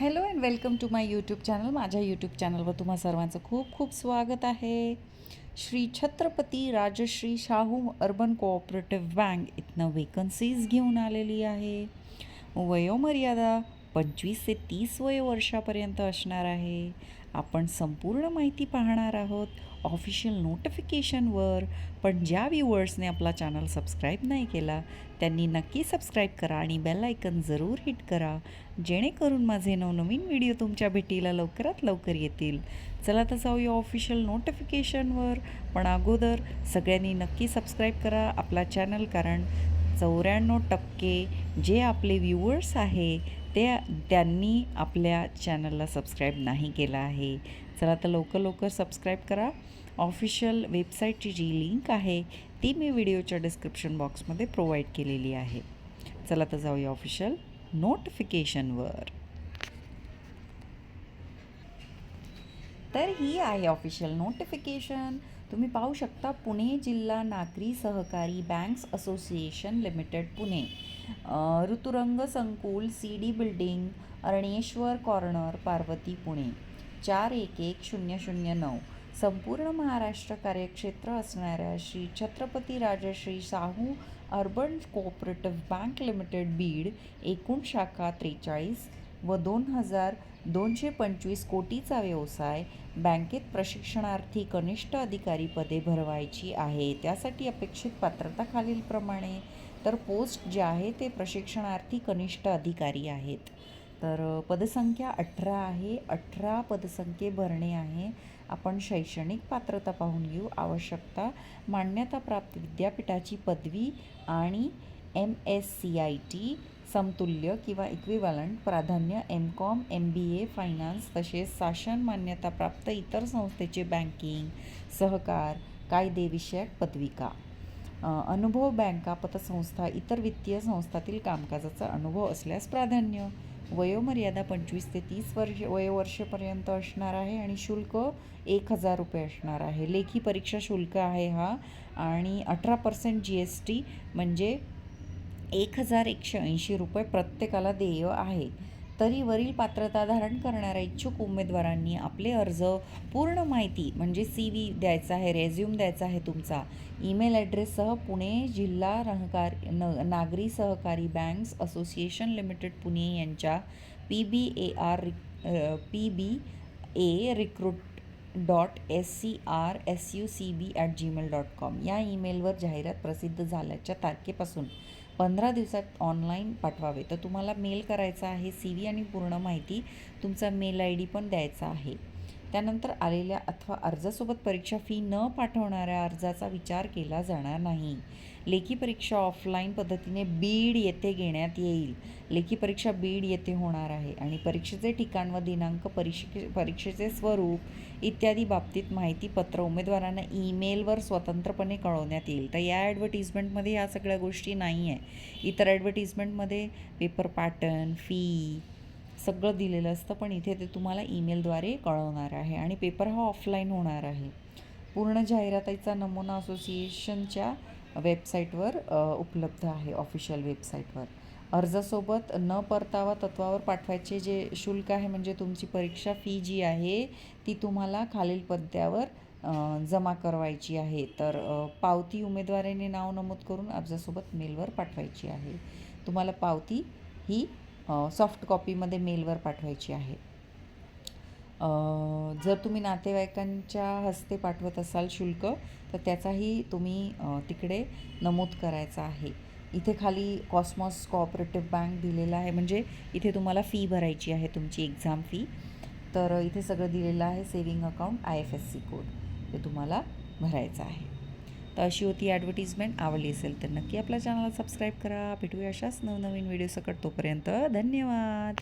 Hello and welcome to my YouTube channel. माझ्या YouTube चॅनलवर तुम्हा सर्वांचं खूप खूप स्वागत आहे. Shri Chhatrapati Rajarshi Shahu urban cooperative bank इथनं वेकन्सीज घेऊन आलेली आहे. वयोमर्यादा पंचवीस ते तीस वय वर्षापर्यंत असणार आहे. आपण संपूर्ण माहिती पाहणार आहोत ऑफिशियल नोटिफिकेशनवर. पण ज्या व्ह्युअर्सने आपला चॅनल सबस्क्राईब नाही केला त्यांनी नक्की सबस्क्राईब करा आणि बेल आयकन जरूर हिट करा जेणेकरून माझे नवनवीन व्हिडिओ तुमच्या भेटीला लवकरात लवकर येतील. चला तर जाऊया ऑफिशियल नोटिफिकेशनवर. पण अगोदर सगळ्यांनी नक्की सबस्क्राईब करा आपला चॅनल कारण चौऱ्याण्णव टक्के जे आपले व्ह्युअर्स आहे ते त्यांनी आपल्या चॅनलला सबस्क्राईब नाही केलं आहे. चला तर लवकर लवकर सबस्क्राईब करा. ऑफिशियल वेबसाईटची जी लिंक आहे ती मी व्हिडिओच्या डिस्क्रिप्शन बॉक्समध्ये प्रोव्हाइड केलेली आहे. चला तर जाऊया ऑफिशियल नोटिफिकेशनवर तर ही आहे ऑफिशियल नोटिफिकेशन तुम्ही पाहू शकता पुणे जिल्हा नागरी सहकारी banks association limited Pune. Ruturang संकुल C D building Araneshwar corner Parvati Pune. चार एक एक शून्य शून्य नऊ. संपूर्ण महाराष्ट्र कार्यक्षेत्र असणाऱ्या Shri Chhatrapati Rajarshi Shahu urban cooperative bank limited Beed एकूण शाखा त्रेचाळीस व दोन हजार दोनशे पंचवीस कोटीचा व्यवसाय बँकेत प्रशिक्षणार्थी कनिष्ठ अधिकारी पदे भरवायची आहे. त्यासाठी अपेक्षित पात्रता खालीलप्रमाणे तर पोस्ट जे आहे ते प्रशिक्षणार्थी कनिष्ठ अधिकारी आहेत. तर पदसंख्या अठरा आहे. अठरा पदसंख्ये भरणे आहे. आपण शैक्षणिक पात्रता पाहून घेऊ. आवश्यकता मान्यताप्राप्त विद्यापीठाची पदवी आणि M S C I T समतुल्य किंवा इक्विवलंट प्राधान्य M Com M B A finance तसेच शासन मान्यताप्राप्त इतर संस्थेचे बँकिंग सहकार कायदेविषयक पदविका. अनुभव बँका पतसंस्था इतर वित्तीय संस्थातील कामकाजाचा अनुभव असल्यास प्राधान्य. वयोमर्यादा पंचवीस ते तीस वर्ष वयोवर्षपर्यंत असणार आहे आणि शुल्क एक हजार रुपये असणार आहे. लेखी परीक्षा शुल्क आहे हा आणि अठरा पर्सेंट जी एस टी म्हणजे एक हजार एकशे ऐंशी रुपये प्रत्येकाला देय आहे. तरी वरील पात्रता धारण करणाऱ्या इच्छुक उमेदवारांनी आपले अर्ज पूर्ण माहिती म्हणजे सी व्ही द्यायचा आहे रेझ्युम द्यायचा आहे तुमचा ईमेल ॲड्रेससह पुणे जिल्हा रहकार न नागरी सहकारी बँक्स असोसिएशन लिमिटेड पुणे यांच्या P B A R P B A recruit dot S C R S U C B at Gmail dot com या ईमेलवर जाहिरात प्रसिद्ध झाल्याच्या तारखेपासून पंधरा दिवसात ऑनलाईन पाठवावे. तर तुम्हाला मेल करायचा आहे सी व्ही आणि पूर्ण माहिती तुमचा मेल आय डी पण द्यायचा आहे. त्यानंतर आलेल्या अथवा अर्जासोबत परीक्षा फी न पाठवणाऱ्या अर्जाचा विचार केला जाणार नाही. लेखी परीक्षा ऑफलाईन पद्धतीने बीड येथे घेण्यात येईल. लेखी परीक्षा बीड येथे होणार आहे आणि परीक्षेचे ठिकाण व दिनांक परीक्षे परीक्षेचे स्वरूप इत्यादी बाबतीत माहितीपत्र उमेदवारांना ईमेलवर स्वतंत्रपणे कळवण्यात येईल. तर या ॲडव्हर्टिजमेंटमध्ये या सगळ्या गोष्टी नाही आहे इतर ॲडव्हर्टिजमेंटमध्ये पेपर पॅटर्न फी सगळं दिलेलं असतं पण इथे ते तुम्हाला ईमेलद्वारे कळवणार आहे आणि पेपर हा ऑफलाईन होणार आहे. पूर्ण जाहिरातीचा नमुना असोसिएशनच्या वेबसाईटवर उपलब्ध आहे ऑफिशियल वेबसाईटवर. अर्जासोबत न परतावा तत्वावर पाठवायचे जे शुल्क आहे म्हणजे तुमची परीक्षा फी जी आहे ती तुम्हाला खालील पद्यावर जमा करवायची आहे. तर पावती उमेदवाराने नाव नमूद करून अर्जासोबत मेलवर पाठवायची आहे. तुम्हाला पावती ही सॉफ्ट कॉपीमध्ये मेलवर पाठवायची आहे. जर तुम्ही नातेवाईकांच्या हस्ते पाठवत असाल शुल्क तर त्याचाही तुम्ही तिकडे नमूद करायचा आहे. इथे खाली कॉस्मॉस कोऑपरेटिव्ह बँक दिलेला आहे. म्हणजे इथे तुम्हाला फी भरायची आहे तुमची एक्झाम फी तर इथे सगळं दिलेलं आहे saving account I F S C code ते तुम्हाला भरायचं आहे. तर अशी होती ॲडव्हर्टिजमेंट आवडली असेल तर नक्की आपल्या चॅनलला सबस्क्राईब करा. भेटूया अशाच नवनवीन व्हिडिओ सकट तोपर्यंत. धन्यवाद.